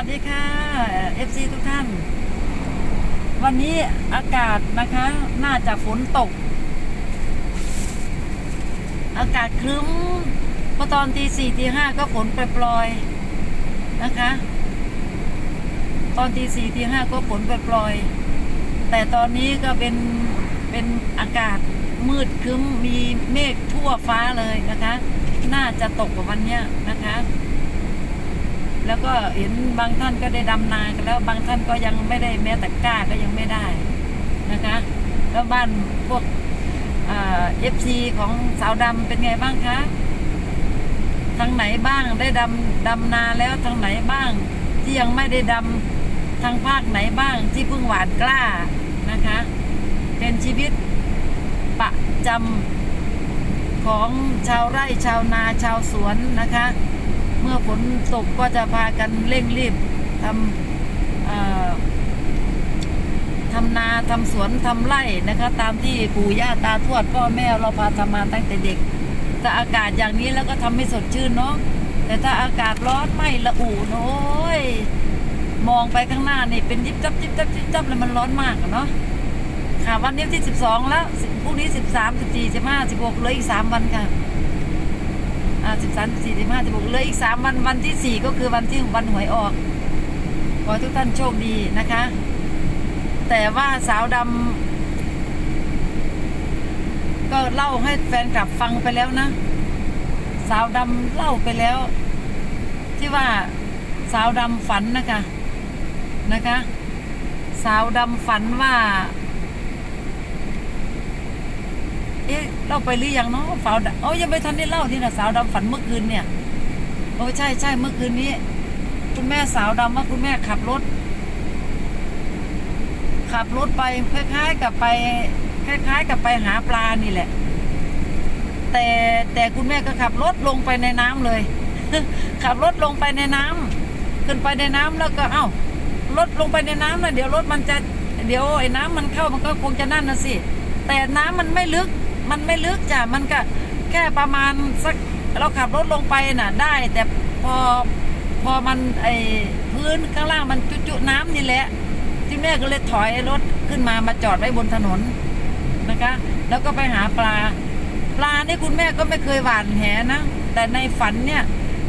วัสดีค่ะ FC ทุกท่าน วันนี้อากาศนะคะ น่าจะฝนตก อากาศครึ้มพอตอนตีสี่ตีห้าก็ฝนปล่อยๆนะคะ ตอนตีสี่ตีห้าก็ฝนปล่อยๆแต่ตอนนี้ก็เป็นเป็นอากาศมืดครึ้มมีเมฆทั่วฟ้าเลยนะคะ น่าจะตกกว่าวันเนี้ยนะคะ แล้วก็เห็นบางท่านก็ได้ดำนากันแล้วบางท่านก็ยังไม่ได้แม้แต่กล้าก็ยังไม่ได้นะคะ แล้วบ้านพวกเอฟซีของสาวดำเป็นไงบ้างคะทางไหนบ้างได้ดำดำนาแล้วทางไหนบ้าง ที่ยังไม่ได้ดำทางภาคไหนบ้างที่เพิ่งหวานกล้านะคะ เป็นชีวิตประจำของชาวไร่ชาวนาชาวสวนนะคะ มื่อฝนตกก็จะพากันเร่งรีบทำทำนาทำสวนทำไร่นะคะ ตามที่ปู่ย่าตาทวดพ่อแม่เราพาทำมาตั้งแต่เด็ก แต่อากาศอย่างนี้แล้วก็ทำให้สดชื่นเนาะแต่ถ้าอากาศร้อนไม่ละอูโน้ยมองไปข้างหน้านี่เป็นยิบจับยิบจับยิบจับแล้วมันร้อนมากเนาะค่ะวันนี้ที่สิบสองแล้วพรุ่งนี้สิบสามสิบสี่สิบห้าสิบหกเลืออีกสามวันค่ะ อ่าสิบสามสี่สิบห้าสิบหกเหลืออีกสามวันวันที่สี่ก็คือวันที่วันหวยออก ขอทุกท่านโชคดีนะคะ แต่ว่าสาวดำก็เล่าให้แฟนกลับฟังไปแล้วนะ สาวดำเล่าไปแล้ว ที่ว่าสาวดำฝันนะคะนะคะ สาวดำฝันว่า เอ๊ะเล่าไปหรือยังเนาะสาวดำโอ้ยังไม่ทันได้เล่าที่นะสาวดำฝันเมื่อคืนเนี่ยโอ้ใช่ใช่เมื่อคืนนี้ คุณแม่สาวดำว่าคุณแม่ขับรถ ขับรถไปคล้ายๆกับไปคล้ายๆ กับไปหาปลานี่แหละ แต่แต่คุณแม่ก็ขับรถลงไปในน้ำเลย ขับรถลงไปในน้ำขึ้นไปในน้ำแล้วก็เอ้ารถลงไปในน้ำนะเดี๋ยวรถมันจะเดี๋ยวไอ้น้ำมันเข้ามันก็คงจะนั่นนะสิแต่น้ำมันไม่ลึก มันไม่ลึกจ้ะมันก็แค่ประมาณสักเราขับรถลงไปน่ะ ได้ แต่พอพอมันไอพื้นข้างล่างมันจุๆน้ำนี่แหละที่แม่ก็เลยถอยรถขึ้นมามาจอดไว้บนถนนนะคะ แล้วก็ไปหาปลา ปลานี่คุณแม่ก็ไม่เคยหวานแหนะแต่ในฝันเนี่ย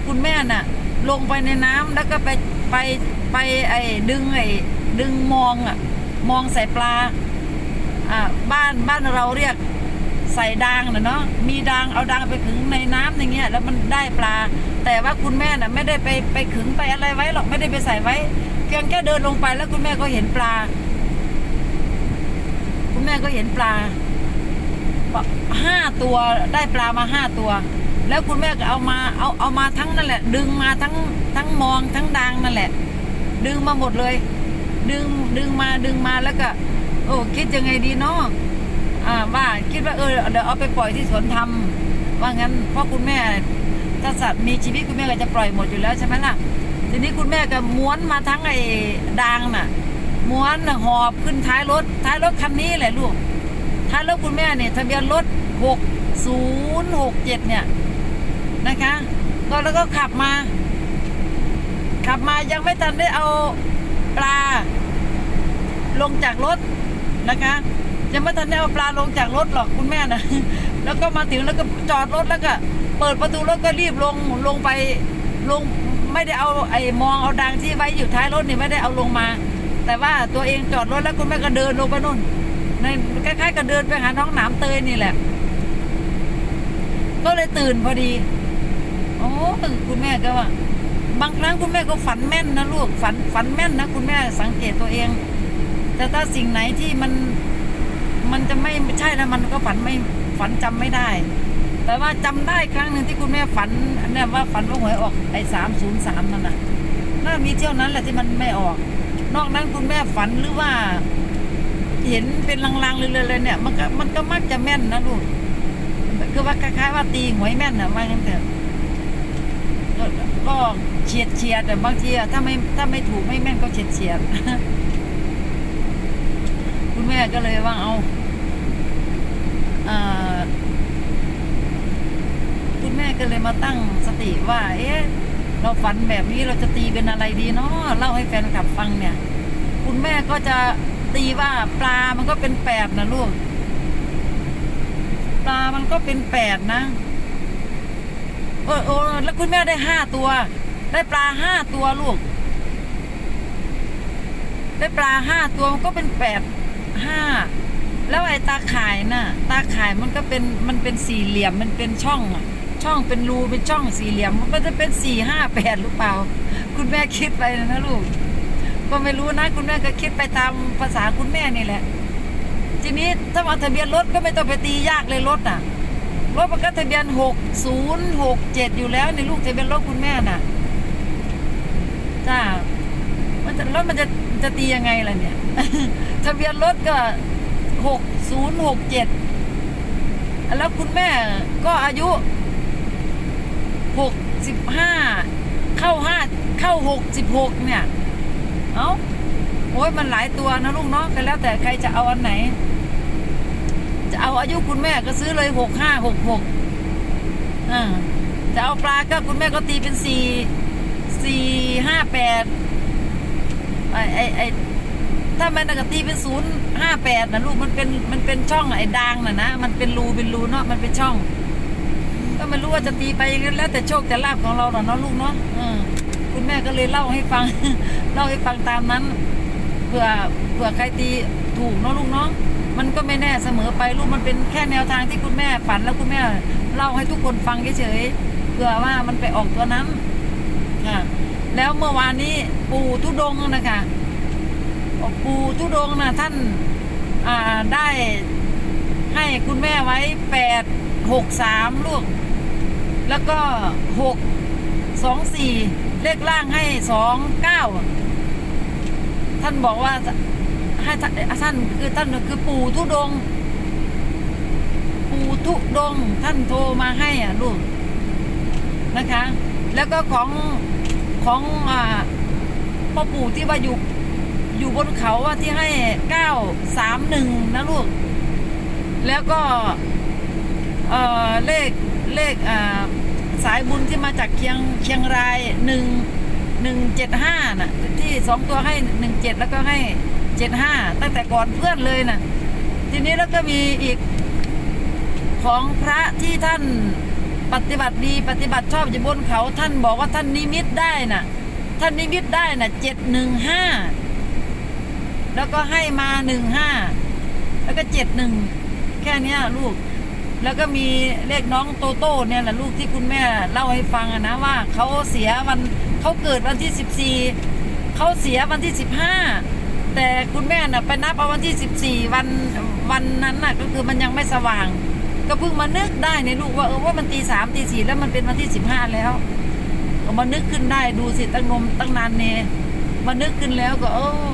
คุณแม่น่ะ ลงไปในน้ำแล้วก็ไปไปไปไอ้ดึงไอ้ดึงมองอะมองใส่ปลาอ่าบ้านบ้านเราเรียก ใส่ดางนะเนาะมีดางเอาดางไปขึงในน้ำอย่างเงี้ยแล้วมันได้ปลา แต่ว่าคุณแม่น่ะไม่ได้ไปไปขึงไปอะไรไว้หรอกไม่ได้ไปใส่ไว้เพียงแค่เดินลงไปแล้วคุณแม่ก็เห็นปลา คุณแม่ก็เห็นปลาห้าตัวได้ปลามาห้าตัว แล้วคุณแม่ก็เอามาเอาเอามาทั้งนั่นแหละ ดึงมาทั้งทั้งมองทั้งดางนั่นแหละ ดึงมาหมดเลย ดึงดึงมาดึงมาแล้วก็ โอ้คิดยังไงดีเนาะ อ่าว่าคิดว่าเออเดี๋ยวเอาไปปล่อยที่สวนธรรมว่างั้นเพราะคุณแม่ถ้าสัตว์มีชีวิตคุณแม่ก็จะปล่อยหมดอยู่แล้วใช่ไหมล่ะ ทีนี้คุณแม่ก็ม้วนมาทั้งไอ้ดางน่ะ ม้วนน่ะหอบขึ้นท้ายรถ ท้ายรถคันนี้แหละลูก ท้ายรถคุณแม่เนี่ยทะเบียนรถหกศูนย์หกเจ็ดเนี่ยนะคะ ก็แล้วก็ขับมา ขับมายังไม่ทันได้เอาปลา ลงจากรถนะคะ ยังไม่ทันได้เอาปลาลงจากรถหรอกคุณแม่นะแล้วก็มาถึงแล้วก็จอดรถแล้วก็ เปิดประตูรถก็รีบลงลงไปลงไม่ได้เอาไอ้มองเอาดังที่ไว้อยู่ท้ายรถนี่ไม่ได้เอาลงมา แต่ว่าตัวเองจอดรถแล้วคุณแม่ก็เดินลงไปนู่นในคล้ายๆกับเดินไปหาน้องหนามเตยนี่แหละ ก็เลยตื่นพอดีโอ้คุณแม่ก็ว่า บางครั้งคุณแม่ก็ฝันแม่นนะลูกฝันฝันแม่นนะคุณแม่สังเกตตัวเอง แต่ถ้าสิ่งไหนที่มัน มันจะไม่ใช่แล้วมันก็ฝันไม่ฝันจำไม่ได้ แต่ว่าจำได้ครั้งหนึ่งที่คุณแม่ฝันเนี่ยว่าฝันว่าหวยออกไอ้สามศูนย์สามนั่นน่ะน่ามีเที่ยวนั้นแหละที่มันไม่ออก นอกนั้นคุณแม่ฝันหรือว่า เห็นเป็นลางๆเลยๆเนี่ย มันก็มันก็มักจะแม่นนะลูกคือว่าคล้ายๆว่าตีหวยแม่นนะว่างั้นเถอะก็เฉียดเฉียดแต่บางทีถ้าไม่ถ้าไม่ถูกไม่แม่นก็เฉียดเฉียด แม่ก็เลยว่าเอาคุณแม่ก็เลยมาตั้งสติว่า เอ๊ะ เราฝันแบบนี้เราจะตีเป็นอะไรดีเนาะเล่าให้แฟนคลับฟังเนี่ย คุณแม่ก็จะตีว่าปลามันก็เป็นแปดนะลูก ปลามันก็เป็นแปดนะโอ้โอ้แล้วคุณแม่ได้ห้าตัว ได้ปลาห้าตัวลูก ได้ปลาห้าตัวมันก็เป็นแปด ห้าแล้วไอ้ตาข่ายน่ะ ตาข่ายมันก็เป็นมันเป็นสี่เหลี่ยมมันเป็นช่องอะช่องเป็นรูเป็นช่องสี่เหลี่ยม มันก็จะเป็นสี่ห้าแปดหรือเปล่า คุณแม่คิดไปนะลูก ก็ไม่รู้นะ คุณแม่ก็คิดไปตามภาษาคุณแม่นี่แหละ ทีนี้ถ้าเอาทะเบียนรถก็ไม่ต้องไปตียากเลยรถอะรถมันก็ทะเบียนหกศูนย์หกเจ็ดอยู่แล้วในลูกทะเบียนรถคุณแม่น่ะจ้า รถมันจะจะตียังไงล่ะเนี่ย ทะเบียนรถก็หกศูนย์หกเจ็ดแล้วคุณแม่ก็อายุหกสิบห้าเข้าห้าเข้าหกสิบหกเนี่ย เอ้าโอ้ยมันหลายตัวนะลูกเนาะก็แล้วแต่ใครจะเอาอันไหน จะเอาอายุคุณแม่ก็ซื้อเลยหกห้าหกหกอ่าจะเอาปลาก็คุณแม่ก็ตีเป็นสี่สี่ห้าแปด ไอ้ไอไอถ้ามันกตีเป็นศูนย์ห้าแปดนะลูกมันเป็นมันเป็นช่องไอ้ดางน่ะนะมันเป็นรูเป็นรูเนาะมันเป็นช่อง ก็ไม่รู้ว่าจะตีไปยังไงแล้วแต่โชคแต่ลาภของเราเนาะลูกเนาะคุณแม่ก็เลยเล่าให้ฟัง เล่าให้ฟังตามนั้นเผื่อเผื่อใครตีถูกเนาะลูกเนาะมันก็ไม่แน่เสมอไปลูกมันเป็นแค่แนวทางที่คุณแม่ฝันแล้วคุณแม่เล่าให้ทุกคนฟังเฉยๆเผื่อว่ามันไปออกตัวนั้นค่ะ แล้วเมื่อวานนี้ปู่ทุดงนะคะปู่ทุดงนะท่านาได้ให้คุณแม่ไว้แปดหกสามลูก แล้วก็หกสองสี่เลขล่างให้สองเก้าท่านบอกว่าให้ท่านคือท่านคือปู่ทุดง ปู่ทุดง ท่านโทรมาให้อะลูกนะคะ แล้วก็ของ ของอ่าพ่อปู่ที่ว่าอยู่อยู่บนเขาว่าที่ให้เก้าสามหนึ่งนะลูก แล้วก็เออเลขเลขอ่าสายบุญที่มาจากเชียงเชียงรายหนึ่งหนึ่งเจ็ดห้าน่ะ ที่สองตัวให้หนึ่งเจ็ดแล้วก็ให้เจ็ดห้าตั้งแต่ก่อนเพื่อนเลยน่ะ ทีนี้แล้วก็มีอีกของพระที่ท่าน ปฏิบัติดีปฏิบัติชอบอยู่บนเขาท่านบอกว่าท่านนิมิตได้น่ะ ท่านนิมิตได้น่ะเจ็ดหนึ่งห้าแล้วก็ให้มาหนึ่งห้าแล้วก็เจ็ดหนึ่งแค่นี้ลูก แล้วก็มีเลขน้องโตโต้เนี่ยแหละลูกที่คุณแม่เล่าให้ฟังนะว่าเขาเสียวันเขาเกิดวันที่สิบสี่เขาเสียวันที่สิบห้าแต่คุณแม่น่ะไปนับเอาวันที่สิบสี่วันวันนั้นน่ะก็คือมันยังไม่สว่าง ก็เพิ่งมานึกได้ในลูกว่าเออว่ามันตีสามตีสี่แล้วมันเป็นวันที่สิบห้าแล้วก็มานึกขึ้นได้ดูสิตั้งนมตั้งนานเนมานึกขึ้นแล้วก็ เออ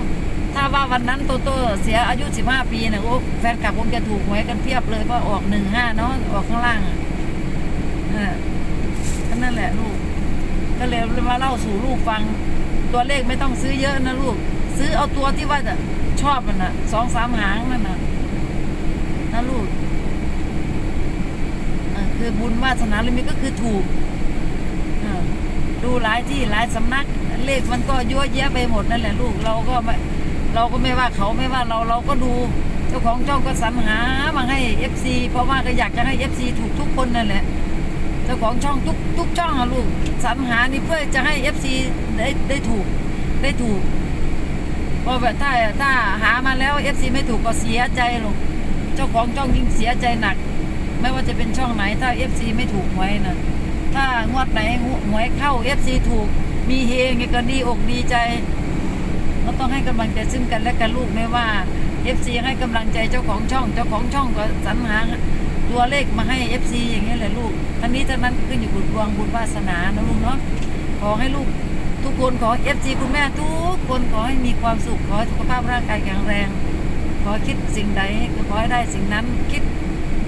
ถ้าว่าวันนั้นโตโต้เสียอายุสิบห้าปีเนี่ยโอ้แฟนกลับคงจะถูกหวยกันเพียบเลยเพราะออกหนึ่งห้าเนาะออกข้างล่างอะนั่นแหละลูก ก็เลยมาเล่าสู่ลูกฟัง ตัวเลขไม่ต้องซื้อเยอะนะลูก ซื้อเอาตัวที่ว่าจะชอบมันนะสองสามหางนั่นนะนะลูก คือบุญวาสนาเลยมีก็คือถูกดูหลายที่หลายสำนัก เลขมันก็ยั่วแยะไปหมดนั่นแหละลูกเราก็ไม่เราก็ไม่ว่าเขาไม่ว่าเราเราก็ดูเจ้าของช่องก็สรรหามาให้เอฟซีเพราะว่าก็อยากจะให้เอฟซีถูกทุกคนนั่นแหละเจ้าของช่องทุกทุกช่องอะลูกสรรหานี่เพื่อจะให้เอฟซีได้ได้ถูกได้ถูกเพราะแบบถ้าถ้าหามาแล้วเอฟซีไม่ถูกก็เสียใจลูกเจ้าของช่องยิ่งเสียใจหนัก ไม่ว่าจะเป็นช่องไหนถ้าเอฟซีไม่ถูกหวยนะถ้างวดไหนหวยเข้าเอฟซีถูก มีเฮงก็ดีอกดีใจก็ต้องให้กำลังใจซึ่งกันและกันลูกไม่ว่าเอฟซีให้กำลังใจเจ้าของช่อง เจ้าของช่องก็สรรหาตัวเลขมาให้ FC อย่างนี้ยแหละลูกทั้งนี้ทั้งนั้นขึ้นอยู่กับดวงบุญวาสนานะลูกเนาะขอให้ลูกทุกคนขอ FC คุณแม่ทุกคนขอให้มีความสุขขอสุขภาพร่างกายแข็งแรง ขอคิดสิ่งใดก็ขอให้ได้สิ่งนั้นคิด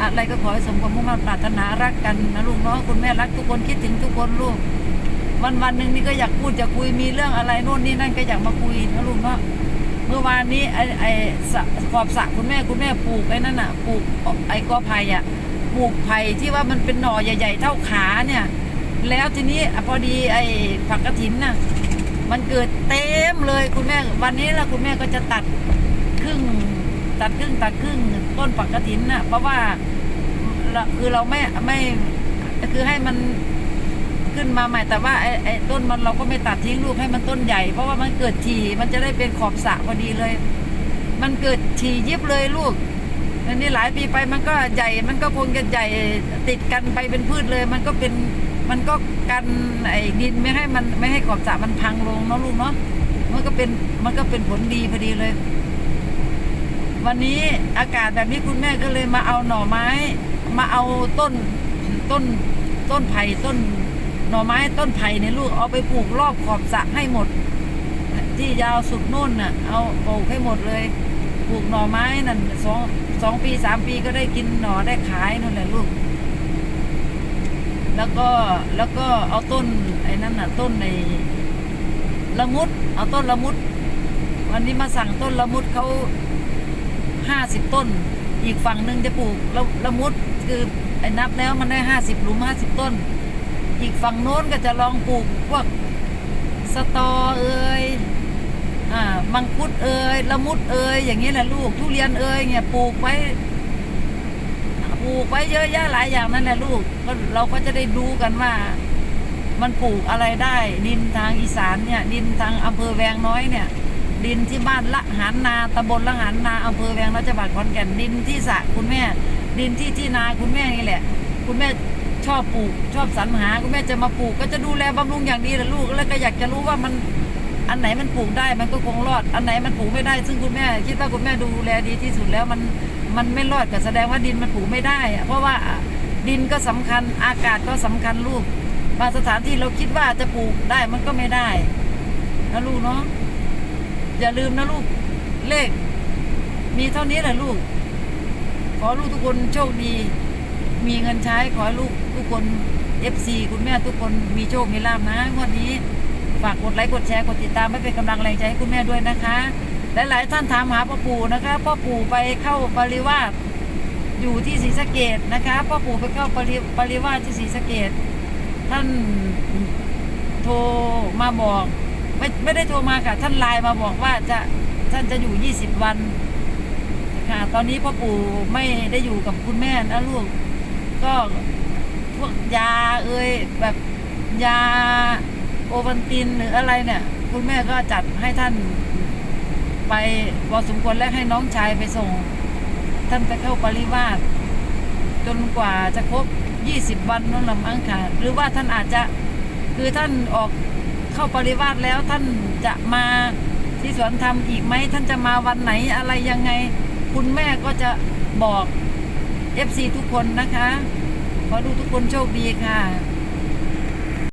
อะไรก็ขอให้สมความมุ่งมั่นปรารถนารักกันนะลูกเนาะคุณแม่รักทุกคนคิดถึงทุกคนลูก วันวันหนึ่งนี่ก็อยากพูดอยากคุยมีเรื่องอะไรโน่นนี่นั่นก็อยากมาคุยนะลูกเนาะเมื่อวานนี้ไอ้ไอ้ขอบสระคุณแม่คุณแม่ปลูกไอ้นั่นน่ะปลูกไอ้กอไผ่อะปลูกไผ่ที่ว่ามันเป็นหน่อใหญ่ ๆ เท่าขาเนี่ย แล้วทีนี้อะพอดีไอ้ผักกระถินน่ะมันเกิดเต็มเลยคุณแม่วันนี้ละคุณแม่ก็จะตัดครึ่ง ตัดครึ่งตัดครึ่งต้นผักกระถินน่ะ เพราะว่าคือเราไม่ไม่คือให้มันขึ้นมาใหม่แต่ว่าไอ้ไอ้ต้นมันเราก็ไม่ตัดทิ้งลูกให้มันต้นใหญ่ เพราะว่ามันเกิดทีมันจะได้เป็นขอบสระพอดีเลย มันเกิดทียิบเลยลูกอันนี้หลายปีไปมันก็ใหญ่ มันก็คงจะใหญ่ติดกันไปเป็นพืชเลย มันก็เป็นมันก็กันไอ้ดินไม่ให้มันไม่ให้ขอบสระมันพังลงเนาะลูกเนาะมันก็เป็นมันก็เป็นผลดีพอดีเลย วันนี้อากาศแบบนี้คุณแม่ก็เลยมาเอาหน่อไม้ มาเอาต้นต้นต้นไผ่ต้น หน่อไม้ต้นไผ่ในลูกเอาไปปลูกรอบขอบสระให้หมด ที่ยาวสุดนู่นน่ะ เอาปลูกให้หมดเลยปลูกหน่อไม้นั่นสองสองปีสามปีก็ได้กินหน่อได้ขายนู่นแหละลูก แล้วก็แล้วก็เอาต้นไอ้นั่นน่ะ ต้นในละมุด เอาต้นละมุด วันนี้มาสั่งต้นละมุดเขา ห้าสิบต้น อีกฝั่งหนึ่งจะปลูกละละมุดคือไอ้นับแล้วมันได้ห้าสิบหลุมห้าสิบต้น อีกฝั่งโน้นก็จะลองปลูกพวกสตอเอ่ยอ่ามังคุดเอ่ยละมุดเอ่ยอย่างนี้แหละลูกทุเรียนเอ่ยเนี่ยปลูกไว้ปลูกไว้เยอะแยะหลายอย่างนั่นแหละลูกก็เราก็จะได้ดูกันว่า มันปลูกอะไรได้ ดินทางอีสานเนี่ย ดินทางอำเภอแวงน้อยเนี่ย ดินที่บ้านละหารนาตำบลละหารนาอำเภอแวงน้อยจังหวัดขอนแก่นดินที่สระคุณแม่ ดินที่ที่นาคุณแม่นี่แหละ คุณแม่ชอบปลูกชอบสรรหาคุณแม่จะมาปลูกก็จะดูแลบำรุงอย่างดีแหละลูกแล้วก็อยากจะรู้ว่ามันอันไหนมันปลูกได้มันก็คงรอด อันไหนมันปลูกไม่ได้ ซึ่งคุณแม่ คิดว่าคุณแม่ดูแลดีที่สุดแล้วมันมันไม่รอดก็แสดงว่าดินมันปลูกไม่ได้อะเพราะว่าดินก็สำคัญอากาศก็สำคัญลูกบางสถานที่เราคิดว่าจะปลูกได้มันก็ไม่ได้นะลูกเนาะ อย่าลืมนะลูก เลข มีเท่านี้แหละลูก ขอลูกทุกคนโชคดี มีเงินใช้ ขอให้ลูกทุกคน FC คุณแม่ทุกคนมีโชค มีลาภนะงวันนี้ ฝากกดไลค์ กดแชร์ กดติดตามไม่เป็นกำลังแรงใจให้คุณแม่ด้วยนะคะ หลาย ๆ ท่านถามหาพ่อปู่นะคะ พ่อปู่ไปเข้าปริวาสอยู่ที่ศรีสะเกดนะคะ พ่อปู่ไปเข้าปริปริวาสที่ศรีสะเกดท่านโทรมาบอก ไม่ไม่ได้โทรมาค่ะ ท่านไลน์มาบอกว่าจะท่านจะอยู่ 20 วันค่ะ ตอนนี้พ่อปู่ไม่ได้อยู่กับคุณแม่นะลูก ก็พวกยาเอ่ยแบบยาโอวันตินหรืออะไรเนี่ย คุณแม่ก็จัดให้ท่านไปพอสมควรแล้วให้น้องชายไปส่ง ท่านไปเข้าปริวาสจนกว่าจะครบ 20 วันนั่นละมั้งค่ะ หรือว่าท่านอาจจะคือท่านออก เข้าปริวาสแล้วท่านจะมาที่สวนธรรมอีกไหมท่านจะมาวันไหนอะไรยังไง คุณแม่ก็จะบอก FC ทุกคนนะคะ ขอดูทุกคนโชคดีค่ะ